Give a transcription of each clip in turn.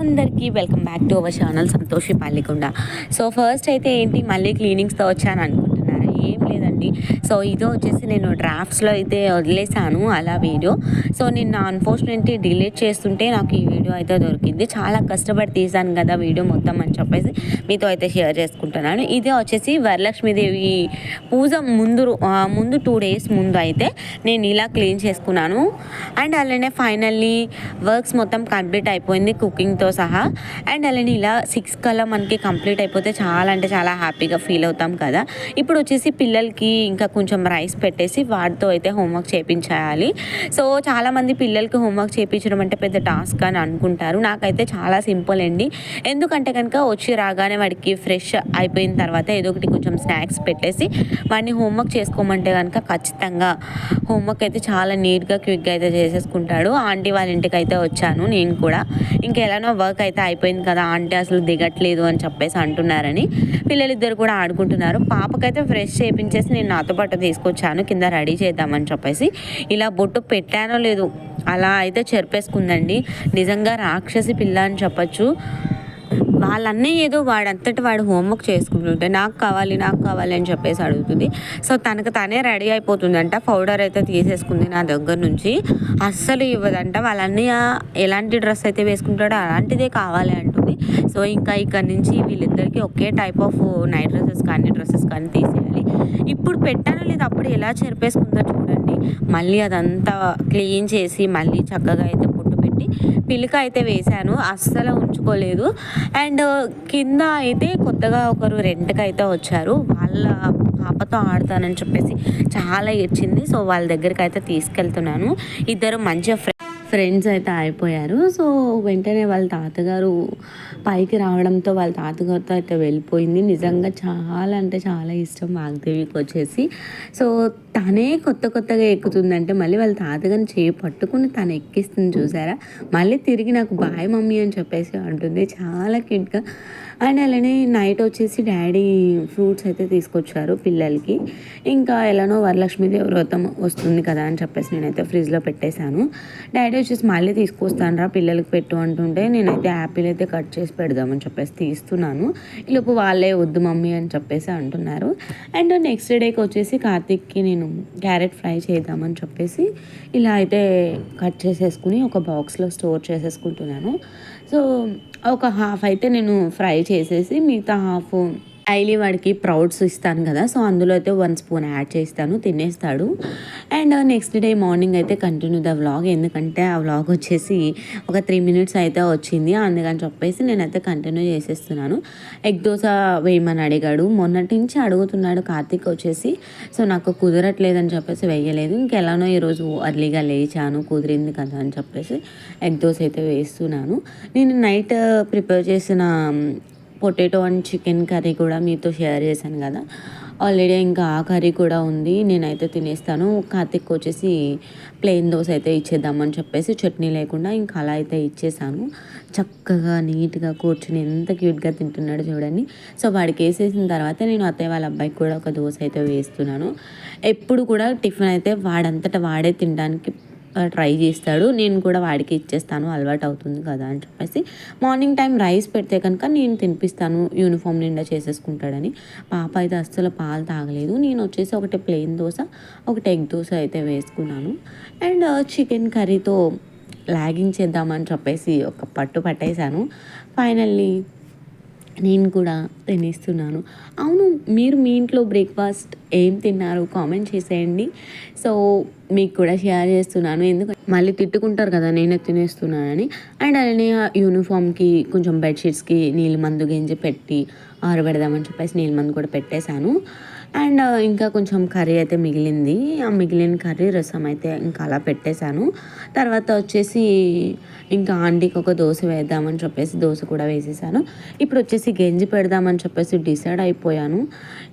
అందరికీ welcome back to our channel Santhoshi Pallikonda so first అయితే ఏంటి మళ్ళీ క్లీనింగ్స్తో వచ్చాను అనుకుంటున్నారా ఏం లేదండి. సో ఇదో వచ్చేసి నేను డ్రాఫ్ట్స్లో అయితే వదిలేసాను అలా వీడియో. సో నేను అన్ఫార్చునేట్లీ డిలీట్ చేస్తుంటే నాకు ఈ వీడియో అయితే దొరికింది. చాలా కష్టపడి తీసాను కదా వీడియో మొత్తం అని చెప్పేసి మీతో అయితే షేర్ చేసుకుంటున్నాను. ఇదే వచ్చేసి వరలక్ష్మీదేవి పూజ ముందు ముందు టూ డేస్ ముందు అయితే నేను ఇలా క్లీన్ చేసుకున్నాను. అండ్ అలానే ఫైనల్లీ వర్క్స్ మొత్తం కంప్లీట్ అయిపోయింది కుకింగ్తో సహా. అండ్ అలానే ఇలా సిక్స్ కల్లా మనకి కంప్లీట్ అయిపోతే చాలా అంటే చాలా హ్యాపీగా ఫీల్ అవుతాం కదా. ఇప్పుడు వచ్చేసి పిల్లలకి ఇంకా కొంచెం రైస్ పెట్టేసి వాటితో అయితే హోంవర్క్ చేయించాలి సో చాలామంది పిల్లలకి హోంవర్క్ చేయించడం అంటే పెద్ద టాస్క్ అని అనుకుంటారు. నాకైతే చాలా సింపుల్ అండి. ఎందుకంటే కనుక వచ్చి రాగానే వాడికి ఫ్రెష్ అయిపోయిన తర్వాత ఏదో ఒకటి కొంచెం స్నాక్స్ పెట్టేసి వాడిని హోంవర్క్ చేసుకోమంటే కనుక ఖచ్చితంగా హోంవర్క్ అయితే చాలా నీట్గా క్విక్గా అయితే చేసేసుకుంటాడు. ఆంటీ వాళ్ళ ఇంటికి అయితే వచ్చాను నేను కూడా. ఇంకెలానో వర్క్ అయితే అయిపోయింది కదా ఆంటీ అసలు దిగట్లేదు అని చెప్పేసి అంటున్నారని పిల్లలిద్దరు కూడా ఆడుకుంటున్నారు. పాపకైతే ఫ్రెష్ చేయించేసి నేను నాతో పాటు తీసుకొచ్చాను కింద రెడీ చేద్దామని చెప్పేసి. ఇలా బొట్టు పెట్టానో లేదు అలా అయితే చెరిపేసుకుందండి. నిజంగా రాక్షసి పిల్ల అని చెప్పచ్చు. వాళ్ళన్నీ ఏదో వాడంతటి వాడు హోంవర్క్ చేసుకుంటుంటే నాకు కావాలి నాకు కావాలి అని చెప్పేసి అడుగుతుంది. సో తనకు తనే రెడీ అయిపోతుందంట. పౌడర్ అయితే తీసేసుకుంది నా దగ్గర నుంచి. అస్సలు ఇవ్వదంట. వాళ్ళన్నీ ఎలాంటి డ్రెస్ అయితే వేసుకుంటాడో అలాంటిదే కావాలి అంటుంది. సో ఇంకా ఇక్కడ నుంచి వీళ్ళిద్దరికీ ఒకే టైప్ ఆఫ్ నైట్ డ్రెస్సెస్ కానీ డ్రెస్సెస్ కానీ తీసేయాలి. ఇప్పుడు పెట్టానో లేదు అప్పుడు ఎలా చెరిపేసుకుందో చూడండి. మళ్ళీ అదంతా క్లీన్ చేసి మళ్ళీ చక్కగా అయితే పిలిక అయితే వేశాను. అస్సలు ఉంచుకోలేదు. అండ్ కింద అయితే కొత్తగా ఒకరు రెంట్కి అయితే వచ్చారు. వాళ్ళ పాపతో ఆడతానని చెప్పేసి చాలా ఇచ్చింది సో వాళ్ళ దగ్గరికి అయితే తీసుకెళ్తున్నాను. ఇద్దరు మంచిగా ఫ్రె ఫ్రెండ్స్ అయితే అయిపోయారు సో వెంటనే వాళ్ళ తాతగారు పైకి రావడంతో వాళ్ళ తాతగారితో అయితే వెళ్ళిపోయింది. నిజంగా చాలా అంటే చాలా ఇష్టం వాగ్దేవికి వచ్చేసి. సో తనే కొత్త కొత్తగా ఎక్కుతుందంటే మళ్ళీ వాళ్ళ తాతగారిని చేయి పట్టుకుని తను ఎక్కిస్తుంది చూసారా? మళ్ళీ తిరిగి నాకు బాయ్ మమ్మీ అని చెప్పేసి అంటుంది. చాలా క్యూట్గా అండ్ అలానే నైట్ వచ్చేసి డాడీ ఫ్రూట్స్ అయితే తీసుకొచ్చారు పిల్లలకి. ఇంకా ఎలానో వరలక్ష్మీదేవి వ్రతం వస్తుంది కదా అని చెప్పేసి నేనైతే ఫ్రిడ్జ్లో పెట్టేశాను. డాడీ వచ్చేసి మళ్ళీ తీసుకొస్తాను రా పిల్లలకి పెట్టు అంటుంటే నేనైతే యాపిల్ అయితే కట్ చేసి పెడదామని చెప్పేసి తీస్తున్నాను. ఈలోపు వాళ్ళే వద్దు మమ్మీ అని చెప్పేసి అంటున్నారు. అండ్ నెక్స్ట్ డేకి వచ్చేసి కార్తిక్కి నేను క్యారెట్ ఫ్రై చేద్దామని చెప్పేసి ఇలా అయితే కట్ చేసేసుకుని ఒక బాక్స్లో స్టోర్ చేసేసుకుంటున్నాను. సో ఒక హాఫ్ అయితే నేను ఫ్రై చేసేసి మిగతా హాఫ్ డైలీ వాడికి ప్రౌడ్స్ ఇస్తాను కదా సో అందులో అయితే వన్ స్పూన్ యాడ్ చేస్తాను తినేస్తాడు. అండ్ నెక్స్ట్ డే మార్నింగ్ అయితే కంటిన్యూ ద వ్లాగ్ ఎందుకంటే ఆ వ్లాగ్ వచ్చేసి ఒక త్రీ మినిట్స్ అయితే వచ్చింది అందుకని చెప్పేసి నేనైతే కంటిన్యూ చేసేస్తున్నాను. ఎగ్ దోశ వేయమని అడిగాడు. మొన్నటి నుంచి అడుగుతున్నాడు కార్తీక్ వచ్చేసి సో నాకు కుదరట్లేదని చెప్పేసి వేయలేదు. ఇంకెలానో ఈరోజు అర్లీగా లేచాను కుదిరింది కదా అని చెప్పేసి ఎగ్ దోశ అయితే వేస్తున్నాను. నేను నైట్ ప్రిపేర్ చేసిన పొటాటో అండ్ చికెన్ కర్రీ కూడా మీతో షేర్ చేశాను కదా. ఆల్రెడీ ఇంకా ఆ కర్రీ కూడా ఉంది. నేనైతే తినేస్తాను. కార్తిక్ వచ్చేసి ప్లెయిన్ దోశ అయితే ఇచ్చేద్దామని చెప్పేసి చట్నీ లేకుండా ఇంకా అలా అయితే ఇచ్చేసాను. చక్కగా నీట్గా కూర్చుని ఎంత క్యూట్గా తింటున్నాడు చూడండి. సో వాడికి వేసేసిన తర్వాత నేను అత్తయ్య వాళ్ళ అబ్బాయికి కూడా ఒక దోశ అయితే వేస్తున్నాను. ఎప్పుడు కూడా టిఫిన్ అయితే వాడంతటా వాడే తినడానికి ట్రై చేస్తాడు. నేను కూడా వాడికి ఇచ్చేస్తాను. అలవాటు అవుతుంది కదా అని చెప్పేసి. మార్నింగ్ టైం రైస్ పెడితే కనుక నేను తినిపిస్తాను. యూనిఫామ్ నిండా చేసేసుకుంటాడని. పాప అయితే అస్సలు పాలు తాగలేదు. నేను వచ్చేసి ఒకటి ప్లెయిన్ దోశ ఒకటి ఎగ్ దోశ అయితే వేసుకున్నాను. అండ్ చికెన్ కర్రీతో లాగింగ్ చేద్దామని చెప్పేసి ఒక పట్టు పట్టేశాను. ఫైనల్లీ నేను కూడా తినేస్తున్నాను. అవును మీరు మీ ఇంట్లో బ్రేక్ఫాస్ట్ ఏం తిన్నారు? కామెంట్ చేసేయండి. సో మీకు కూడా షేర్ చేస్తున్నాను. ఎందుకంటే మళ్ళీ తిట్టుకుంటారు కదా నేనే తినేస్తున్నానని. అండ్ అలానే యూనిఫామ్కి కొంచెం బెడ్షీట్స్కి నీళ్ళు మందు గింజి పెట్టి ఆరబెడదామని చెప్పేసి నీళ్ళ మందు కూడా పెట్టేశాను. అండ్ ఇంకా కొంచెం కర్రీ అయితే మిగిలింది. ఆ మిగిలిన కర్రీ రసం అయితే ఇంకా అలా పెట్టేశాను. తర్వాత వచ్చేసి ఇంకా ఆంటీకి ఒక దోశ వేద్దామని చెప్పేసి దోశ కూడా వేసేసాను. ఇప్పుడు వచ్చేసి గెంజి పెడదామని చెప్పేసి డిసైడ్ అయిపోయాను.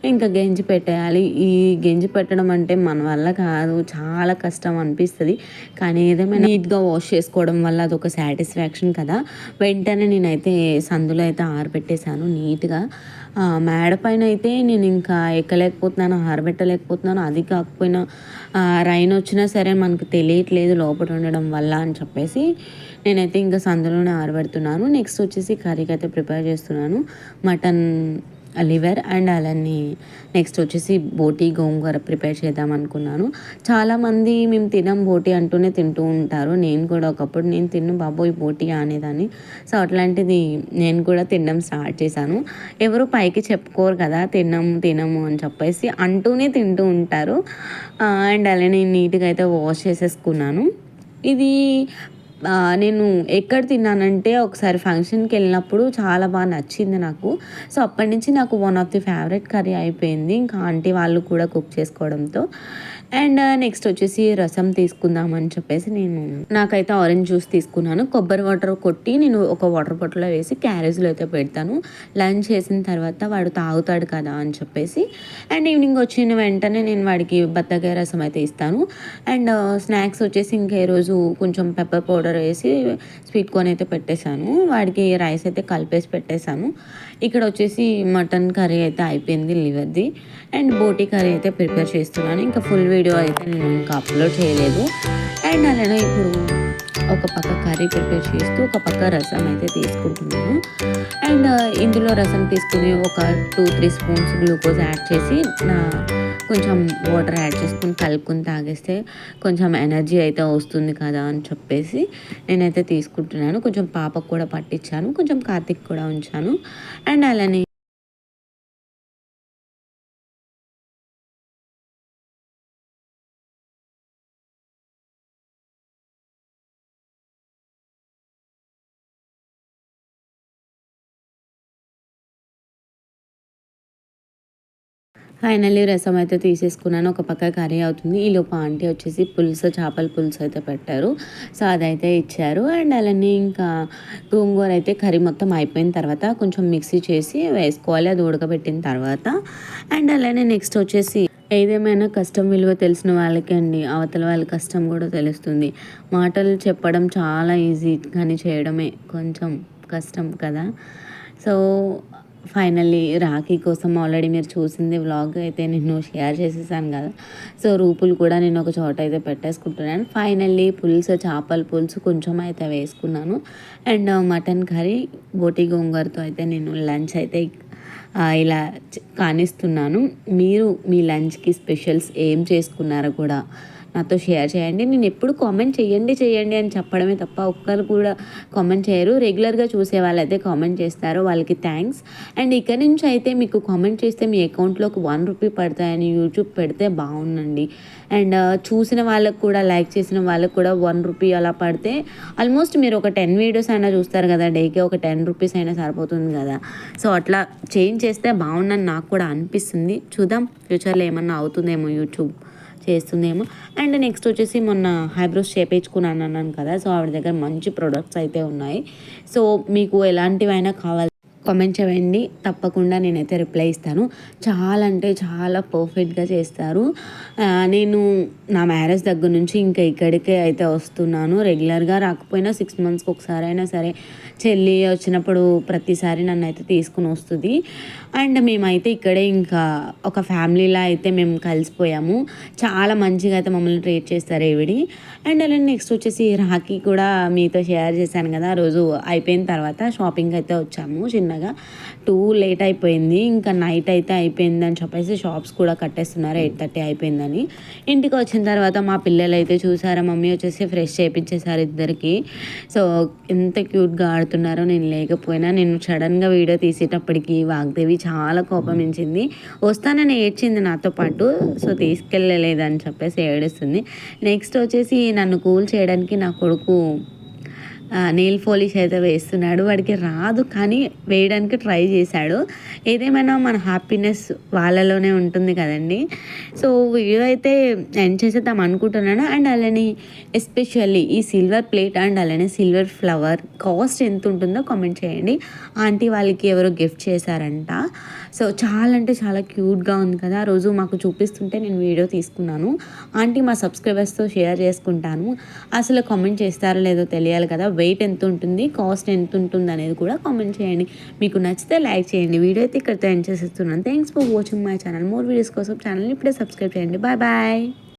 ఇంకా గెంజి పెట్టేయాలి. ఈ గెంజి పెట్టడం అంటే మన వల్ల కాదు. చాలా కష్టం అనిపిస్తుంది. కానీ ఏదైనా నీట్గా వాష్ చేసుకోవడం వల్ల అదొక సాటిస్ఫాక్షన్ కదా. వెంటనే నేనైతే సందులో అయితే ఆరబెట్టేశాను నీట్గా. మేడ పైన అయితే నేను ఇంకా ఎక్కలేకపోతున్నాను ఆరబెట్టలేకపోతున్నాను. అది కాకపోయినా రైన్ వచ్చినా సరే మనకు తెలియట్లేదు లోపల ఉండడం వల్ల అని చెప్పేసి నేనైతే ఇంకా సందులోనే ఆరబెడుతున్నాను. నెక్స్ట్ వచ్చేసి కర్రీకి అయితే ప్రిపేర్ చేస్తున్నాను. మటన్ లివర్ అండ్ అలానే నెక్స్ట్ వచ్చేసి బోటీ గోంగూర ప్రిపేర్ చేద్దాం అనుకున్నాను. చాలామంది మేము తినం బోటీ అంటూనే తింటూ ఉంటారు. నేను కూడా ఒకప్పుడు నేను తిన్ను బాబోయ్ బోటీ అనేదాన్ని. సో అట్లాంటిది నేను కూడా తినడం స్టార్ట్ చేశాను. ఎవరు పైకి చెప్పుకోరు కదా తినము తినము అని చెప్పేసి అంటూనే తింటూ ఉంటారు. అండ్ అలానే నీట్గా అయితే వాష్ చేసేసుకున్నాను. ఇది నేను ఎక్కడ తిన్నానంటే ఒకసారి ఫంక్షన్కి వెళ్ళినప్పుడు చాలా బాగా నచ్చింది నాకు. సో అప్పటి నుంచి నాకు one of the favourite curry అయిపోయింది. ఇంకా ఆంటీ వాళ్ళు కూడా కుక్ చేసుకోవడంతో. అండ్ uh, నెక్స్ట్ వచ్చేసి రసం తీసుకుందామని చెప్పేసి నేను నాకైతే ఆరెంజ్ జ్యూస్ తీసుకున్నాను. కొబ్బరి వాటర్ కొట్టి నేను ఒక వాటర్ బాటిల్లో వేసి క్యారేజ్లో అయితే పెడతాను. లంచ్ చేసిన తర్వాత వాడు తాగుతాడు కదా అని చెప్పేసి. అండ్ ఈవినింగ్ వచ్చిన వెంటనే నేను వాడికి బత్తకాయ రసం అయితే ఇస్తాను. అండ్ uh, స్నాక్స్ వచ్చేసి ఇంకా ఈరోజు కొంచెం పెప్పర్ పౌడర్ వేసి స్వీట్ కార్న్ అయితే పెట్టేశాను. వాడికి రైస్ అయితే కలిపేసి పెట్టేశాను. ఇక్కడ వచ్చేసి మటన్ కర్రీ అయితే అయిపోయింది లివర్ది అండ్ బోటీ కర్రీ అయితే ప్రిపేర్ చేస్తున్నాను. ఇంకా ఫుల్ వీడియో అయితే నేను ఇంకా అప్లోడ్ చేయలేదు. అండ్ అలానే ఇప్పుడు ఒక పక్క కర్రీ ప్రిపేర్ చేస్తూ ఒక పక్క రసం అయితే తీసుకుంటున్నాను. అండ్ ఇందులో రసం తీసుకుని ఒక two three spoons glucose add చేసి నా కొంచెం వాటర్ యాడ్ చేసుకుని కలుపుకొని తాగేస్తే కొంచెం ఎనర్జీ అయితే వస్తుంది కదా అని చెప్పేసి నేనైతే తీసుకుంటున్నాను. కొంచెం పాపకు కూడా పట్టించాను. కొంచెం కార్తిక్ కూడా ఉంచాను. అండ్ అలానే ఫైనల్లీ రసం అయితే తీసేసుకున్నాను. ఒక పక్క కర్రీ అవుతుంది. ఈలోపు ఆంటీ వచ్చేసి పులుసు చేపల పులుసు అయితే పెట్టారు. సో అదైతే ఇచ్చారు. అండ్ అలానే ఇంకా గోంగూర అయితే కర్రీ మొత్తం అయిపోయిన తర్వాత కొంచెం మిక్సీ చేసి వేసుకోవాలి. అది ఉడకబెట్టిన తర్వాత. అండ్ అలానే నెక్స్ట్ వచ్చేసి ఏదేమైనా కష్టం విలువ తెలిసిన వాళ్ళకి అండి. అవతల వాళ్ళ కష్టం కూడా తెలుస్తుంది. మాటలు చెప్పడం చాలా ఈజీ కానీ చేయడమే కొంచెం కష్టం కదా. సో ఫైనల్లీ రాఖీ కోసం ఆల్రెడీ మీరు చూసింది వ్లాగ్ అయితే నేను షేర్ చేసేసాను కదా. సో రూపులు కూడా నేను ఒక చోట అయితే పెట్టేసుకుంటున్నాను ఫైనల్లీ పులుసు చేపల పులుసు కొంచెం అయితే వేసుకున్నాను. అండ్ uh, మటన్ కర్రీ బోటి గోంగూరతో అయితే నేను లంచ్ అయితే ఇలా కానిస్తున్నాను. మీరు మీ లంచ్కి స్పెషల్స్ ఏం చేసుకున్నారో కూడా నాతో షేర్ చేయండి. నేను ఎప్పుడు కామెంట్ చేయండి చేయండి అని చెప్పడమే తప్ప ఒక్కరు కూడా కామెంట్ చేయరు. రెగ్యులర్గా చూసే వాళ్ళైతే కామెంట్ చేస్తారు. వాళ్ళకి థ్యాంక్స్ అండ్ ఇక్కడి నుంచి అయితే మీకు కామెంట్ చేస్తే మీ అకౌంట్లోకి వన్ రూపీ పడతాయని యూట్యూబ్ పెడితే బాగుందండి. అండ్ చూసిన వాళ్ళకు కూడా లైక్ చేసిన వాళ్ళకు కూడా వన్ రూపీ అలా పడితే ఆల్మోస్ట్ మీరు ఒక టెన్ వీడియోస్ అయినా చూస్తారు కదా డేకి ఒక టెన్ రూపీస్ అయినా సరిపోతుంది కదా. సో అట్లా చేంజ్ చేస్తే బాగుందని నాకు కూడా అనిపిస్తుంది. చూద్దాం. ఫ్యూచర్లో ఏమన్నా అవుతుందేమో యూట్యూబ్. చేస్తుందేమో. అండ్ నెక్స్ట్ వచ్చేసి మొన్న హైబ్రోస్ చేపించుకున్నాను అన్నాను కదా సో ఆవిడ దగ్గర మంచి ప్రొడక్ట్స్ అయితే ఉన్నాయి. సో మీకు ఎలాంటివైనా కావాలి కామెంట్ చేయండి. తప్పకుండా నేనైతే రిప్లై ఇస్తాను. చాలా అంటే చాలా పర్ఫెక్ట్గా చేస్తారు. నేను నా మ్యారేజ్ దగ్గర నుంచి ఇంకా ఇక్కడికే అయితే వస్తున్నాను. రెగ్యులర్గా రాకపోయినా సిక్స్ మంత్స్కి ఒకసారి అయినా సరే చెల్లి వచ్చినప్పుడు ప్రతిసారి నన్ను అయితే తీసుకుని వస్తుంది. అండ్ మేమైతే ఇక్కడే ఇంకా ఒక ఫ్యామిలీలా అయితే మేము కలిసిపోయాము. చాలా మంచిగా అయితే మమ్మల్ని ట్రీట్ చేస్తారు ఏవిడి అండ్ అలానే నెక్స్ట్ వచ్చేసి రాఖీ కూడా మీతో షేర్ చేశాను కదా. ఆ రోజు అయిపోయిన తర్వాత షాపింగ్ అయితే వచ్చాము. చిన్న అనగా టూ లేట్ అయిపోయింది. ఇంకా నైట్ అయితే అయిపోయింది అని చెప్పేసి షాప్స్ కూడా కట్టేస్తున్నారు. ఎయిట్ థర్టీ అయిపోయిందని. ఇంటికి వచ్చిన తర్వాత మా పిల్లలు అయితే చూసారా మమ్మీ వచ్చేసి ఫ్రెష్ చేయించేసారు ఇద్దరికి. సో ఎంత క్యూట్గా ఆడుతున్నారో నేను లేకపోయినా నేను సడన్గా వీడియో తీసేటప్పటికి వాగ్దేవి చాలా కోపమించింది వస్తానని ఏడ్చింది నాతో పాటు. సో తీసుకెళ్ళలేదని చెప్పేసి ఏడుస్తుంది. నెక్స్ట్ వచ్చేసి నన్ను కూల్ చేయడానికి నా కొడుకు నెయిల్ పాలిష్ అయితే వేస్తున్నాడు. వాడికి రాదు కానీ వేయడానికి ట్రై చేశాడు. ఏదేమైనా మన హ్యాపీనెస్ వాళ్ళలోనే ఉంటుంది కదండి. సో వీడియో అయితే ఎండ్ చేసేద్దాం అనుకుంటున్నాను. అండ్ అలానే ఎస్పెషల్లీ ఈ సిల్వర్ ప్లేట్ అండ్ అలానే సిల్వర్ ఫ్లవర్ కాస్ట్ ఎంత ఉంటుందో కామెంట్ చేయండి. ఆంటీ వాళ్ళకి ఎవరో గిఫ్ట్ చేశారంట. సో చాలా అంటే చాలా క్యూట్గా ఉంది కదా. ఆ రోజు మాకు చూపిస్తుంటే నేను వీడియో తీసుకున్నాను. ఆంటీ మా సబ్స్క్రైబర్స్తో షేర్ చేసుకుంటాను. అసలు కామెంట్ చేస్తారో లేదో తెలియాలి కదా. వెయిట్ ఎంత ఉంటుంది? కాస్ట్ ఎంత ఉంటుంది అనేది కూడా కామెంట్ చేయండి. మీకు నచ్చితే లైక్ చేయండి. వీడియో అయితే ఇక్కడితో ఎండ్ చేసేస్తున్నాను. Thanks for watching my channel more videos కోసం ఛానల్ని ఇప్పుడే సబ్స్క్రైబ్ చేయండి. Bye bye